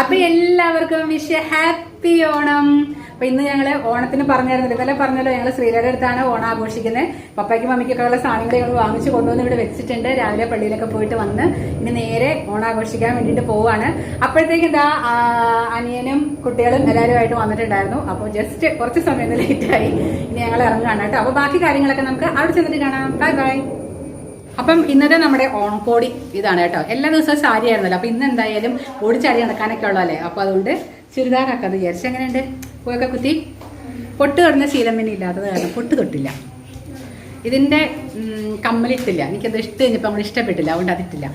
അപ്പൊ എല്ലാവർക്കും wish happy Onam. അപ്പൊ ഇന്ന് ഞങ്ങൾ ഓണത്തിന് പറഞ്ഞായിരുന്നു ഇന്നലെ പറഞ്ഞല്ലോ ഞങ്ങൾ ശ്രീലയുടെ അടുത്താണ് ഓണം ആഘോഷിക്കുന്നത്. പപ്പയ്ക്കും മമ്മിക്കൊക്കെ ഉള്ള സാധനങ്ങൾ ഞങ്ങൾ വാങ്ങിച്ചു കൊണ്ടുവന്ന് ഇവിടെ വെച്ചിട്ടുണ്ട്. രാവിലെ പള്ളിയിലൊക്കെ പോയിട്ട് വന്ന് ഇനി നേരെ ഓണം ആഘോഷിക്കാൻ വേണ്ടിയിട്ട് പോവാണ്. അപ്പോഴത്തേക്ക് എന്താ അനിയനും കുട്ടികളും എല്ലാവരുമായിട്ട് വന്നിട്ടുണ്ടായിരുന്നു. അപ്പോൾ ജസ്റ്റ് കുറച്ച് സമയം ലേറ്റ് ആയി. ഇനി ഞങ്ങൾ ഇറങ്ങുകയാണ് കേട്ടോ. അപ്പൊ ബാക്കി കാര്യങ്ങളൊക്കെ നമുക്ക് അവിടെ ചെന്നിട്ട് കാണാം. ബൈ ബൈ അപ്പം ഇന്നത്തെ നമ്മുടെ ഓണക്കോടി ഇതാണ് കേട്ടോ. എല്ലാ ദിവസവും സാരി ആയിരുന്നല്ലോ അപ്പൊ ഇന്ന് എന്തായാലും ഓടിച്ചാടി നടക്കാനൊക്കെ ഉള്ളതല്ലേ? അപ്പൊ അതുകൊണ്ട് ചുരിദാറാക്കാന്ന് വിചാരിച്ചു. എങ്ങനെയുണ്ട്? പോയൊക്കെ കുത്തി? പൊട്ട് തൊടുന്ന ശീലം പിന്നെ ഇല്ലാത്തത് കാരണം പൊട്ട് തൊട്ടില്ല. ഇതിന്റെ കമ്മലിട്ടില്ല. എനിക്കത് ഇഷ്ടം കഴിഞ്ഞപ്പോൾ നമ്മൾ ഇഷ്ടപ്പെട്ടില്ല. അതുകൊണ്ട് അതിട്ടില്ല.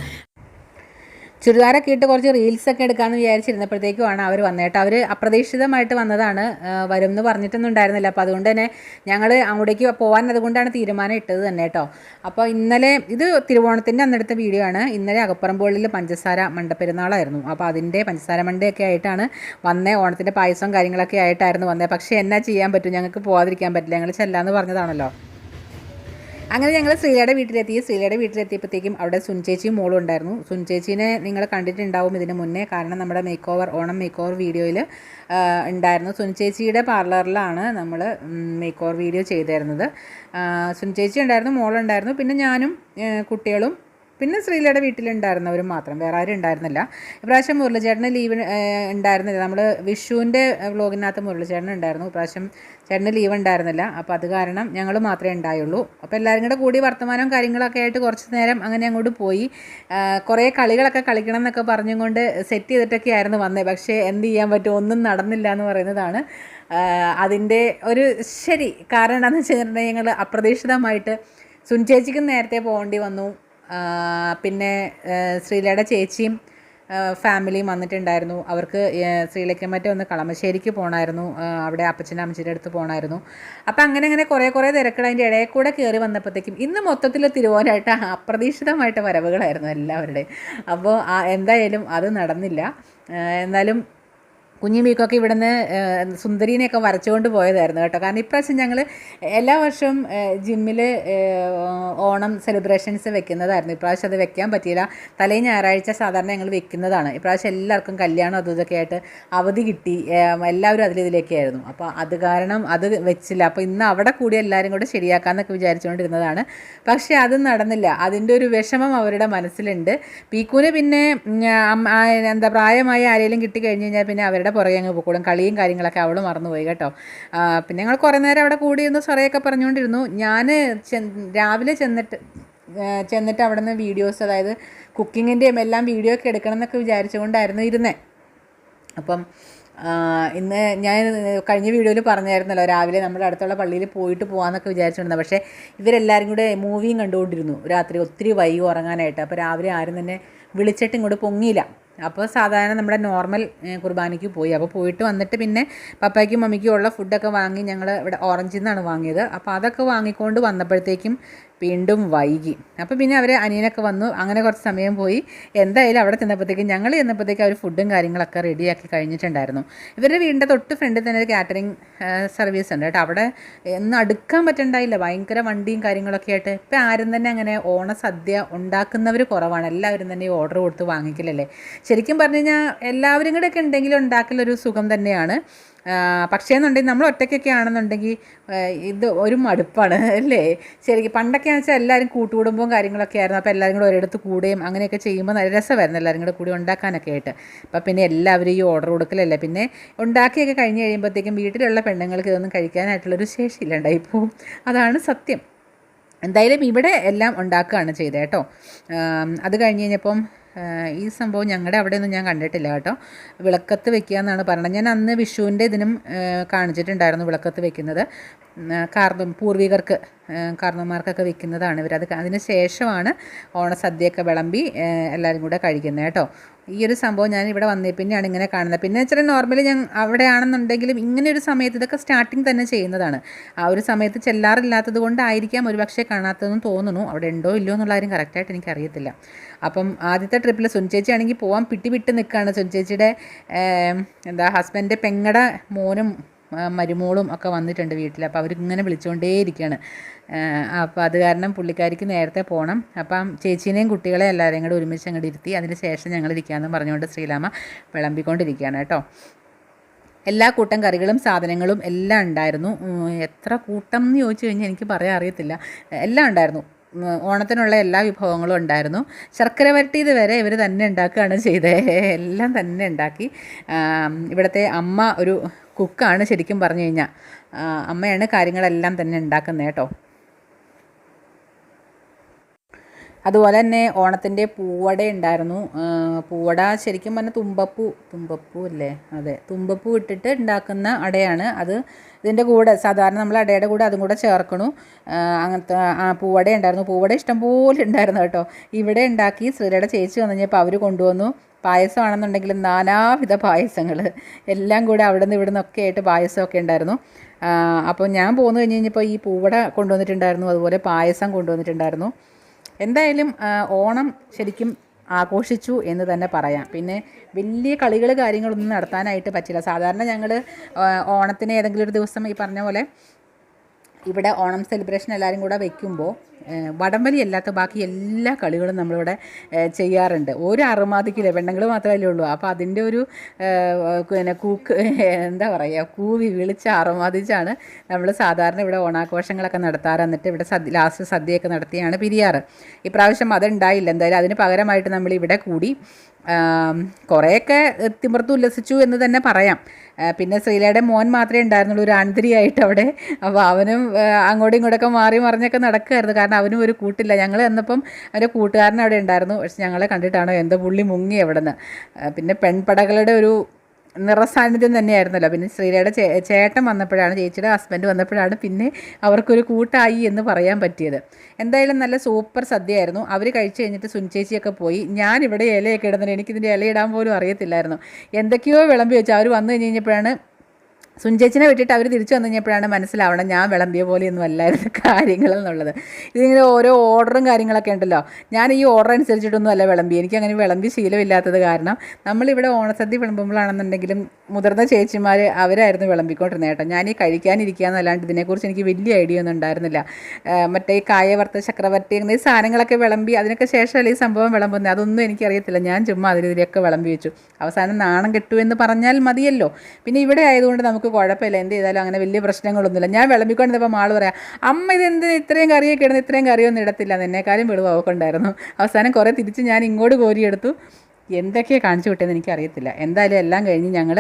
ചുരിദാറൊക്കെ ഇട്ട് കുറച്ച് റീൽസൊക്കെ എടുക്കാമെന്ന് വിചാരിച്ചിരുന്നപ്പോഴത്തേക്കുമാണ് അവർ വന്നേട്ടോ അവർ അപ്രതീക്ഷിതമായിട്ട് വന്നതാണ് വരും എന്ന് പറഞ്ഞിട്ടൊന്നും ഉണ്ടായിരുന്നില്ല. അപ്പോൾ അതുകൊണ്ട് തന്നെ ഞങ്ങൾ അങ്ങോട്ടേക്ക് പോകാൻ അതുകൊണ്ടാണ് തീരുമാനം ഇട്ടത് തന്നെ കേട്ടോ. അപ്പോൾ ഇന്നലെ ഇത് തിരുവോണത്തിന്റെ അന്നെടുത്ത വീഡിയോ ആണ്. ഇന്നലെ അകപ്പറമ്പോളിൽ പഞ്ചസാര മണ്ടപ്പെരുന്നാളായിരുന്നു. അപ്പോൾ അതിന്റെ പഞ്ചസാര മണ്ടയൊക്കെ ആയിട്ടാണ് വന്നേ. ഓണത്തിന്റെ പായസവും കാര്യങ്ങളൊക്കെ ആയിട്ടായിരുന്നു വന്നത് പക്ഷേ എന്നാ ചെയ്യാൻ പറ്റും? ഞങ്ങൾക്ക് പോകാതിരിക്കാൻ പറ്റില്ല. ഞങ്ങൾ ചെല്ലാന്ന് പറഞ്ഞതാണല്ലോ. അങ്ങനെ ഞങ്ങൾ ശ്രീലയുടെ വീട്ടിലെത്തി. ശ്രീലയുടെ വീട്ടിലെത്തിയപ്പോഴത്തേക്കും അവിടെ സുൻചേച്ചിയും മോളും ഉണ്ടായിരുന്നു. സുൻചേച്ചീനെ നിങ്ങൾ കണ്ടിട്ടുണ്ടാവും ഇതിന് മുന്നേ. കാരണം നമ്മുടെ make over Onam make over വീഡിയോയിൽ ഉണ്ടായിരുന്നു. സുൻചേച്ചിയുടെ പാർലറിലാണ് നമ്മൾ മേക്ക് ഓവർ വീഡിയോ ചെയ്തിരുന്നത്. സുൻചേച്ചി ഉണ്ടായിരുന്നു മോളുണ്ടായിരുന്നു. പിന്നെ ഞാനും കുട്ടികളും പിന്നെ ശ്രീലയുടെ വീട്ടിലുണ്ടായിരുന്നവർ മാത്രം വേറെ ആരും ഉണ്ടായിരുന്നില്ല. ഇപ്രാവശ്യം മുരളിചേട്ടന് ലീവ് ഉണ്ടായിരുന്നില്ല. നമ്മൾ വിഷുവിന്റെ വ്ലോഗിനകത്ത് മുരളിചേട്ടൻ ഉണ്ടായിരുന്നു. ഇപ്രാവശ്യം ചേട്ടന് ലീവ് ഉണ്ടായിരുന്നില്ല. അപ്പോൾ അത് കാരണം ഞങ്ങൾ മാത്രമേ ഉണ്ടായുള്ളൂ. അപ്പോൾ എല്ലാവരും കൂടെ കൂടി വർത്തമാനവും കാര്യങ്ങളൊക്കെ ആയിട്ട് കുറച്ച് നേരം അങ്ങനെ അങ്ങോട്ട് പോയി. കുറേ കളികളൊക്കെ കളിക്കണം എന്നൊക്കെ പറഞ്ഞും കൊണ്ട് സെറ്റ് ചെയ്തിട്ടൊക്കെ ആയിരുന്നു വന്നത് പക്ഷേ എന്ത് ചെയ്യാൻ പറ്റും? ഒന്നും നടന്നില്ല എന്ന് പറയുന്നതാണ്. അതിന്റെ ഒരു ശരി കാരണം എന്താണെന്ന് വെച്ചിട്ടുണ്ടെങ്കിൽ ഞങ്ങൾ അപ്രതീക്ഷിതമായിട്ട് സുൻചേച്ചിക്കും നേരത്തെ പോകേണ്ടി വന്നു. പിന്നെ ശ്രീലയുടെ ചേച്ചിയും ഫാമിലിയും വന്നിട്ടുണ്ടായിരുന്നു. അവർക്ക് ശ്രീലയ്ക്ക് മറ്റേ ഒന്ന് കളമശ്ശേരിക്ക് പോകണമായിരുന്നു അവിടെ അപ്പച്ചന്റെ അമ്മച്ചിന്റെ അടുത്ത് പോകണമായിരുന്നു അപ്പം അങ്ങനെ അങ്ങനെ കുറേ കുറേ തിരക്കുകൾ അതിന്റെ ഇടയിൽ കൂടെ കയറി വന്നപ്പോഴത്തേക്കും ഇന്ന് മൊത്തത്തിൽ തിരുവോനായിട്ട് അപ്രതീക്ഷിതമായിട്ട് വരവുകളായിരുന്നു എല്ലാവരുടെയും. അപ്പോൾ എന്തായാലും അത് നടന്നില്ല. എന്നാലും കുഞ്ഞു മീക്കൊക്കെ ഇവിടുന്ന് സുന്ദരീനെയൊക്കെ വരച്ചുകൊണ്ട് പോയതായിരുന്നു കേട്ടോ. കാരണം ഇപ്രാവശ്യം ഞങ്ങൾ എല്ലാ വർഷവും ജിമ്മിൽ ഓണം സെലിബ്രേഷൻസ് വെക്കുന്നതായിരുന്നു. ഇപ്രാവശ്യം അത് വെക്കാൻ പറ്റിയില്ല. തലേ ഞായറാഴ്ച സാധാരണ ഞങ്ങൾ വെക്കുന്നതാണ്. ഇപ്രാവശ്യം എല്ലാവർക്കും കല്യാണം അതും ഇതൊക്കെ ആയിട്ട് അവധി കിട്ടി. എല്ലാവരും അതിലിതിലേക്കായിരുന്നു. അപ്പോൾ അത് കാരണം അത് വെച്ചില്ല. അപ്പോൾ ഇന്ന് അവിടെ കൂടി എല്ലാവരും കൂടെ ശരിയാക്കാമെന്നൊക്കെ വിചാരിച്ചുകൊണ്ടിരുന്നതാണ്. പക്ഷേ അത് നടന്നില്ല. അതിന്റെ ഒരു വിഷമം അവരുടെ മനസ്സിലുണ്ട്. പീക്കൂന് പിന്നെ എന്താ പ്രായമായി ആരെങ്കിലും കിട്ടി കഴിഞ്ഞ് കഴിഞ്ഞാൽ പിന്നെ അവരുടെ പുറകെ അങ്ങ് പോയിക്കോളും കളിയും കാര്യങ്ങളൊക്കെ അവൾ മറന്നുപോയി കേട്ടോ. പിന്നെ ഞങ്ങൾ കുറേ നേരം അവിടെ കൂടി ഒന്ന് സൊറയൊക്കെ പറഞ്ഞുകൊണ്ടിരുന്നു. ഞാൻ രാവിലെ ചെന്നിട്ട് ചെന്നിട്ട് അവിടെ നിന്ന് വീഡിയോസ് അതായത് കുക്കിങ്ങിന്റെയും എല്ലാം വീഡിയോ ഒക്കെ എടുക്കണം എന്നൊക്കെ വിചാരിച്ചുകൊണ്ടായിരുന്നു ഇരുന്നേ. അപ്പം ഇന്ന് ഞാൻ കഴിഞ്ഞ വീഡിയോയിൽ പറഞ്ഞായിരുന്നല്ലോ രാവിലെ നമ്മുടെ അടുത്തുള്ള പള്ളിയിൽ പോയിട്ട് പോകാമെന്നൊക്കെ വിചാരിച്ചിരുന്നത് പക്ഷേ ഇവരെല്ലാവരും കൂടെ മൂവിയും കണ്ടുകൊണ്ടിരുന്നു. രാത്രി ഒത്തിരി വൈകി ഉറങ്ങാനായിട്ട്. അപ്പോൾ രാവിലെ ആരും തന്നെ വിളിച്ചിട്ട് ഇങ്ങോട്ട് പൊങ്ങിയില്ല. അപ്പോൾ സാധാരണ നമ്മുടെ നോർമൽ കുർബാനയ്ക്ക് പോയി. അപ്പോൾ പോയിട്ട് വന്നിട്ട് പിന്നെ പപ്പായ്ക്കും മമ്മിക്കും ഉള്ള ഫുഡൊക്കെ വാങ്ങി ഞങ്ങൾ ഇവിടെ ഓറഞ്ചിൽ നിന്നാണ് വാങ്ങിയത്. അപ്പോൾ അതൊക്കെ വാങ്ങിക്കൊണ്ട് വന്നപ്പോഴത്തേക്കും വീണ്ടും വൈകി. അപ്പോൾ പിന്നെ അവർ അനിയനൊക്കെ വന്നു. അങ്ങനെ കുറച്ച് സമയം പോയി. എന്തായാലും അവിടെ ചെന്നപ്പോഴത്തേക്കും ഞങ്ങൾ ചെന്നപ്പോഴത്തേക്കും അവർ ഫുഡും കാര്യങ്ങളൊക്കെ റെഡിയാക്കി കഴിഞ്ഞിട്ടുണ്ടായിരുന്നു. ഇവരുടെ വീടിന്റെ തൊട്ട് ഫ്രണ്ടിൽ തന്നെ ഒരു കാറ്ററിംഗ് സർവീസ് ഉണ്ട് കേട്ടോ. അവിടെ ഒന്നും അടുക്കാൻ പറ്റണ്ടായില്ല. ഭയങ്കര വണ്ടിയും കാര്യങ്ങളൊക്കെ ആയിട്ട്. ഇപ്പം ആരും തന്നെ അങ്ങനെ ഓണ സദ്യ ഉണ്ടാക്കുന്നവർ കുറവാണ്. എല്ലാവരും തന്നെ ഓർഡർ കൊടുത്ത് വാങ്ങിക്കലല്ലേ. ശരിക്കും പറഞ്ഞു കഴിഞ്ഞാൽ എല്ലാവരും കൂടെയൊക്കെ ഉണ്ടെങ്കിലും ഉണ്ടാക്കലൊരു സുഖം തന്നെയാണ്. പക്ഷേ എന്നുണ്ടെങ്കിൽ നമ്മൾ ഒറ്റയ്ക്കൊക്കെ ആണെന്നുണ്ടെങ്കിൽ ഇത് ഒരു മടുപ്പാണ് അല്ലേ? ശരിക്കും പണ്ടൊക്കെ വെച്ചാൽ എല്ലാവരും കൂട്ടുകുടുംബവും കാര്യങ്ങളൊക്കെ ആയിരുന്നു. അപ്പോൾ എല്ലാവരും കൂടെ ഒരിടത്ത് കൂടുകയും അങ്ങനെയൊക്കെ ചെയ്യുമ്പോൾ നല്ല രസമായിരുന്നു എല്ലാവരും കൂടെ കൂടി ഉണ്ടാക്കാനൊക്കെ ആയിട്ട്. അപ്പോൾ പിന്നെ എല്ലാവരും ഈ ഓർഡർ കൊടുക്കലല്ലേ? പിന്നെ ഉണ്ടാക്കിയൊക്കെ കഴിഞ്ഞ് കഴിയുമ്പോഴത്തേക്കും വീട്ടിലുള്ള പെണ്ണുങ്ങൾക്ക് ഇതൊന്നും കഴിക്കാനായിട്ടുള്ളൊരു ശേഷി ഇല്ലാണ്ടായി പോവും അതാണ് സത്യം. എന്തായാലും ഇവിടെ എല്ലാം ഉണ്ടാക്കുകയാണ് ചെയ്തത് കേട്ടോ അത് കഴിഞ്ഞ് കഴിഞ്ഞപ്പം ഈ സംഭവം ഞങ്ങളുടെ അവിടെയൊന്നും ഞാൻ കണ്ടിട്ടില്ല കേട്ടോ. വിളക്കത്ത് വെക്കുക എന്നാണ് പറഞ്ഞത്. ഞാൻ അന്ന് വിഷുവിന്റെ ഇതിനും കാണിച്ചിട്ടുണ്ടായിരുന്നു വിളക്കത്ത് വെക്കുന്നത്. കാരണം പൂർവികർക്ക് കാർന്നോന്മാർക്കൊക്കെ വെക്കുന്നതാണ് ഇവർ. അത് അതിന് ശേഷമാണ് ഓണസദ്യയൊക്കെ വിളമ്പി എല്ലാവരും കൂടെ കഴിക്കുന്നത് കേട്ടോ. ഈ ഒരു സംഭവം ഞാൻ ഇവിടെ വന്നേ പിന്നെയാണ് ഇങ്ങനെ കാണുന്നത്. പിന്നെ വെച്ചാൽ നോർമലി ഞാൻ അവിടെ ആണെന്നുണ്ടെങ്കിലും ഇങ്ങനെ ഒരു സമയത്ത് ഇതൊക്കെ സ്റ്റാർട്ടിങ് തന്നെ ചെയ്യുന്നതാണ്. ആ ഒരു സമയത്ത് ചെല്ലാറില്ലാത്തത് കൊണ്ടായിരിക്കാം ഒരുപക്ഷെ കാണാത്തതെന്ന് തോന്നുന്നു. അവിടെ ഉണ്ടോ ഇല്ലയോ എന്നുള്ള കാര്യം കറക്റ്റായിട്ട് എനിക്കറിയത്തില്ല. അപ്പം ആദ്യത്തെ ട്രിപ്പിൽ സുൻചേച്ചി ആണെങ്കിൽ പോകാൻ പിട്ടി വിട്ട് നിൽക്കുകയാണ് സുൻചേച്ചിയുടെ എന്താ ഹസ്ബൻഡ് പെങ്ങടെ മോനും മരുമോളും ഒക്കെ വന്നിട്ടുണ്ട് വീട്ടിൽ. അപ്പോൾ അവരിങ്ങനെ വിളിച്ചുകൊണ്ടേയിരിക്കുകയാണ് അപ്പോൾ അത് കാരണം പുള്ളിക്കാരിക്ക് നേരത്തെ പോകണം അപ്പം ചേച്ചീനെയും കുട്ടികളെ എല്ലാവരെയും കൂടെ ഒരുമിച്ച് അങ്ങോട്ട് ഇരുത്തി അതിന് ശേഷം ഞങ്ങൾ ഇരിക്കാമെന്ന് പറഞ്ഞുകൊണ്ട് ശ്രീലാമ വിളമ്പിക്കൊണ്ടിരിക്കുകയാണ് കേട്ടോ. എല്ലാ കൂട്ടം കറികളും സാധനങ്ങളും എല്ലാം ഉണ്ടായിരുന്നു. എത്ര കൂട്ടം എന്ന് ചോദിച്ചു കഴിഞ്ഞാൽ എനിക്ക് പറയാൻ അറിയത്തില്ല. എല്ലാം ഉണ്ടായിരുന്നു. ഓണത്തിനുള്ള എല്ലാ വിഭവങ്ങളും ഉണ്ടായിരുന്നു. ശർക്കര വരട്ടിയത് വരെ ഇവർ തന്നെ ഉണ്ടാക്കുകയാണ് ചെയ്തത് എല്ലാം തന്നെ ഉണ്ടാക്കി. ഇവിടുത്തെ അമ്മ ഒരു കുക്കാണ് ശരിക്കും പറഞ്ഞു കഴിഞ്ഞാൽ അമ്മയാണ് കാര്യങ്ങളെല്ലാം തന്നെ ഉണ്ടാക്കുന്നത് കേട്ടോ. അതുപോലെ തന്നെ ഓണത്തിന്റെ പൂവട ഉണ്ടായിരുന്നു. പൂവട ശരിക്കും പറഞ്ഞാൽ തുമ്പപ്പൂ തുമ്പപ്പൂ അല്ലേ അതെ തുമ്പപ്പൂ ഇട്ടിട്ട് ഉണ്ടാക്കുന്ന അടയാണ് അത്. ഇതിന്റെ കൂടെ സാധാരണ നമ്മൾ അടയുടെ കൂടെ അതും കൂടെ ചേർക്കണു. അങ്ങനത്തെ പൂവട ഉണ്ടായിരുന്നു. പൂവട ഇഷ്ടംപോലെ ഉണ്ടായിരുന്നു കേട്ടോ. ഇവിടെ ഉണ്ടാക്കി ശ്രീലയുടെ ചേച്ചി വന്നു കഴിഞ്ഞപ്പോൾ അവർ കൊണ്ടുവന്നു. പായസമാണെന്നുണ്ടെങ്കിൽ നാനാവിധ പായസങ്ങൾ എല്ലാം കൂടെ അവിടെ നിന്ന് ഇവിടെ നിന്നൊക്കെ ആയിട്ട് പായസമൊക്കെ ഉണ്ടായിരുന്നു. അപ്പോൾ ഞാൻ പോന്നു കഴിഞ്ഞ് കഴിഞ്ഞപ്പോൾ ഈ പൂവട കൊണ്ടുവന്നിട്ടുണ്ടായിരുന്നു. അതുപോലെ പായസം കൊണ്ടുവന്നിട്ടുണ്ടായിരുന്നു. എന്തായാലും ഓണം ശരിക്കും ആഘോഷിച്ചു എന്ന് തന്നെ പറയാം. പിന്നെ വലിയ കളികൾ കാര്യങ്ങളൊന്നും നടത്താനായിട്ട് പറ്റില്ല. സാധാരണ ഞങ്ങൾ ഓണത്തിന് ഏതെങ്കിലും ഒരു ദിവസം ഈ പറഞ്ഞ പോലെ ഇവിടെ ഓണം സെലിബ്രേഷൻ എല്ലാവരും കൂടെ വെക്കുമ്പോൾ വടംവലി അല്ലാത്ത ബാക്കി എല്ലാ കളികളും നമ്മളിവിടെ ചെയ്യാറുണ്ട്. ഒരു അറുമാതിക്കില്ല പെണ്ണുങ്ങൾ മാത്രമല്ലേ ഉള്ളൂ. അപ്പോൾ അതിന്റെ ഒരു പിന്നെ കൂക്ക് എന്താ പറയുക കൂവി വിളിച്ച് അറുമാതിച്ചാണ് നമ്മൾ സാധാരണ ഇവിടെ ഓണാഘോഷങ്ങളൊക്കെ നടത്താറ്. എന്നിട്ട് ഇവിടെ സദ്യ ലാസ്റ്റ് സദ്യയൊക്കെ നടത്തിയാണ് പിരിയാറ്. ഇപ്രാവശ്യം അതുണ്ടായില്ല എന്തായാലും അതിന് പകരമായിട്ട് നമ്മൾ ഇവിടെ കൂടി കുറേയൊക്കെ തിമിർത്ത് ഉല്ലസിച്ചു എന്ന് തന്നെ പറയാം. പിന്നെ ശ്രീലയുടെ മോൻ മാത്രമേ ഉണ്ടായിരുന്നുള്ളൂ ഒരു ആൺതിരിയായിട്ട് അവിടെ. അപ്പോൾ അവനും അങ്ങോട്ടും ഇങ്ങോട്ടൊക്കെ മാറി മറിഞ്ഞൊക്കെ നടക്കുമായിരുന്നു കാരണം അവനും ഒരു കൂട്ടില്ല. ഞങ്ങൾ എന്നപ്പം അവന്റെ കൂട്ടുകാരൻ അവിടെ ഉണ്ടായിരുന്നു. പക്ഷെ ഞങ്ങളെ കണ്ടിട്ടാണോ എന്തോ പുള്ളി മുങ്ങി അവിടെ നിന്ന് പിന്നെ പെൺപടകളുടെ ഒരു നിറസാന്നിധ്യം തന്നെയായിരുന്നല്ലോ. പിന്നെ ശ്രീലയുടെ ചേ ചേട്ടൻ വന്നപ്പോഴാണ് ചേച്ചിയുടെ ഹസ്ബൻഡ് വന്നപ്പോഴാണ് പിന്നെ അവർക്കൊരു കൂട്ടായി എന്ന് പറയാൻ പറ്റിയത്. എന്തായാലും നല്ല സൂപ്പർ സദ്യയായിരുന്നു. അവർ കഴിച്ചു കഴിഞ്ഞിട്ട് സുനിച്ചേച്ചിയൊക്കെ പോയി. ഞാൻ ഇവിടെ ഇലയൊക്കെ ഇടുന്നുണ്ട്. എനിക്കിതിന്റെ ഇലയിടാൻ പോലും അറിയത്തില്ലായിരുന്നു. എന്തൊക്കെയോ വിളമ്പി വെച്ചു അവർ വന്നു കഴിഞ്ഞ് കഴിഞ്ഞപ്പോഴാണ് സുഞ്ചേച്ചിനെ വിട്ടിട്ട് അവർ തിരിച്ചു വന്നു കഴിഞ്ഞപ്പോഴാണ് മനസ്സിലാവണം ഞാൻ വിളമ്പിയ പോലെയൊന്നും അല്ലായിരുന്നു കാര്യങ്ങൾ എന്നുള്ളത്. ഇതിങ്ങനെ ഓരോ ഓർഡറും കാര്യങ്ങളൊക്കെ ഉണ്ടല്ലോ. ഞാൻ ഈ ഓർഡർ അനുസരിച്ചിട്ടൊന്നും അല്ല വിളമ്പി എനിക്ക് അങ്ങനെ വിളമ്പി ശീലമില്ലാത്തത് കാരണം നമ്മളിവിടെ ഓണസദ്യ വിളമ്പുമ്പോഴാണെന്നുണ്ടെങ്കിലും മുതിർന്ന ചേച്ചിമാർ അവരായിരുന്നു വിളമ്പിക്കൊണ്ടിരുന്നത് കേട്ടോ. ഞാൻ ഈ കഴിക്കാനിരിക്കുക എന്നല്ലാണ്ട് ഇതിനെക്കുറിച്ച് എനിക്ക് വലിയ ഐഡിയ ഒന്നും ഉണ്ടായിരുന്നില്ല. മറ്റേ കായവർത്ത ചക്രവർത്തി അങ്ങനെ ഈ സാധനങ്ങളൊക്കെ വിളമ്പി അതിനൊക്കെ ശേഷമല്ല ഈ സംഭവം വിളമ്പുന്നത്? അതൊന്നും എനിക്കറിയത്തില്ല. ഞാൻ ചുമ്മാ അതിനെതിരെയൊക്കെ വിളമ്പി വെച്ചു. അവസാനം നാണം കിട്ടുമെന്ന് പറഞ്ഞാൽ മതിയല്ലോ. പിന്നെ ഇവിടെ ആയതുകൊണ്ട് നമുക്ക് കുഴപ്പമില്ല. എന്ത് ചെയ്താലും അങ്ങനെ വലിയ പ്രശ്നങ്ങളൊന്നുമില്ല. ഞാൻ വിളമ്പിക്കൊണ്ടിരുന്നപ്പോൾ മാൾ പറയാം അമ്മ ഇത് എന്ത് ഇത്രയും കറിയൊക്കെ ഇടുന്നു? ഇത്രയും കറിയൊന്നും ഇടത്തില്ല. എന്നെക്കാളും വിളവ് അവക്കുണ്ടായിരുന്നു അവസാനം കുറേ തിരിച്ച് ഞാൻ ഇങ്ങോട്ട് കോരിയെടുത്തു. എന്തൊക്കെയാണ് കാണിച്ചു വിട്ടതെന്ന് എനിക്കറിയത്തില്ല. എന്തായാലും എല്ലാം കഴിഞ്ഞ് ഞങ്ങൾ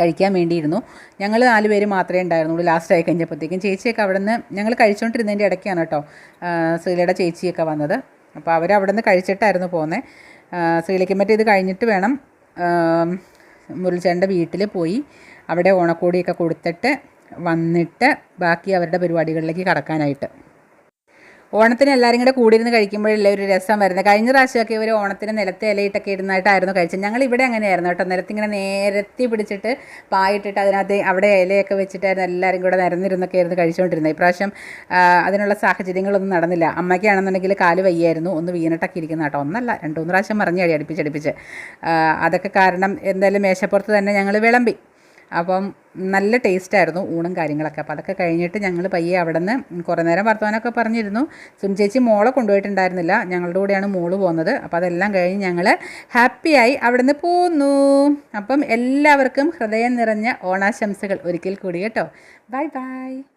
കഴിക്കാൻ വേണ്ടിയിരുന്നു. ഞങ്ങൾ നാല് പേര് മാത്രമേ ഉണ്ടായിരുന്നുള്ളൂ ലാസ്റ്റ് ആയി കഴിഞ്ഞപ്പോഴത്തേക്കും. ചേച്ചിയൊക്കെ അവിടെ നിന്ന് ഞങ്ങൾ കഴിച്ചുകൊണ്ടിരുന്നതിന്റെ ഇടയ്ക്കാണ് കേട്ടോ ശ്രീലയുടെ ചേച്ചിയൊക്കെ വന്നത്. അപ്പോൾ അവർ അവിടെ നിന്ന് കഴിച്ചിട്ടായിരുന്നു പോകുന്നത് ശ്രീലയ്ക്ക് മറ്റേ ഇത് കഴിഞ്ഞിട്ട് വേണം മുരളിച്ചേട്ടന്റെ വീട്ടിൽ പോയി. അവിടെ ഓണക്കോടിയൊക്കെ കൊടുത്തിട്ട് വന്നിട്ട് ബാക്കി അവരുടെ പരിപാടികളിലേക്ക് കടക്കാനായിട്ട്. ഓണത്തിന് എല്ലാവരും കൂടെ കൂടിയിരുന്ന് കഴിക്കുമ്പോഴല്ലേ ഒരു രസം വരുന്നത്. കഴിഞ്ഞ പ്രാവശ്യമൊക്കെ ഇവർ ഓണത്തിന് നിലത്തെ ഇലയിട്ടൊക്കെ ഇടുന്നതായിട്ടായിരുന്നു കഴിച്ചത്. ഞങ്ങൾ ഇവിടെ അങ്ങനെയായിരുന്നു കേട്ടോ. നിലത്തിങ്ങനെ നേരത്തി പിടിച്ചിട്ട് പായിട്ടിട്ട് അതിനകത്ത് അവിടെ ഇലയൊക്കെ വെച്ചിട്ടായിരുന്നു എല്ലാവരും കൂടെ നിരന്നിരുന്നൊക്കെ ആയിരുന്നു കഴിച്ചുകൊണ്ടിരുന്നത്. ഇപ്രാവശ്യം അതിനുള്ള സാഹചര്യങ്ങളൊന്നും നടന്നില്ല. അമ്മയ്ക്കാണെന്നുണ്ടെങ്കിൽ കാൽ വയ്യായിരുന്നു. ഒന്ന് വീണിട്ടൊക്കെ ഇരിക്കുന്ന കേട്ടോ. ഒന്നല്ല രണ്ട് മൂന്ന് പ്രാവശ്യം മറിഞ്ഞ് അടി അടുപ്പിച്ചടുപ്പിച്ച് അതൊക്കെ കാരണം എന്തായാലും മേശപ്പുറത്ത് തന്നെ ഞങ്ങൾ വിളമ്പി. അപ്പം നല്ല ടേസ്റ്റായിരുന്നു ഊണും കാര്യങ്ങളൊക്കെ. അപ്പോൾ അതൊക്കെ കഴിഞ്ഞിട്ട് ഞങ്ങൾ പയ്യെ അവിടെ നിന്ന് കുറേ നേരം വർത്തമാനമൊക്കെ പറഞ്ഞിരുന്നു. സുനി ചേച്ചി മോളെ കൊണ്ടുപോയിട്ടുണ്ടായിരുന്നില്ല. ഞങ്ങളുടെ കൂടെയാണ് മോൾ പോകുന്നത്. അപ്പോൾ അതെല്ലാം കഴിഞ്ഞ് ഞങ്ങൾ ഹാപ്പിയായി അവിടെ നിന്ന് പോന്നു. അപ്പം എല്ലാവർക്കും ഹൃദയം നിറഞ്ഞ ഓണാശംസകൾ. ഒരിക്കൽ കൂടി കേട്ടോ. Bye bye.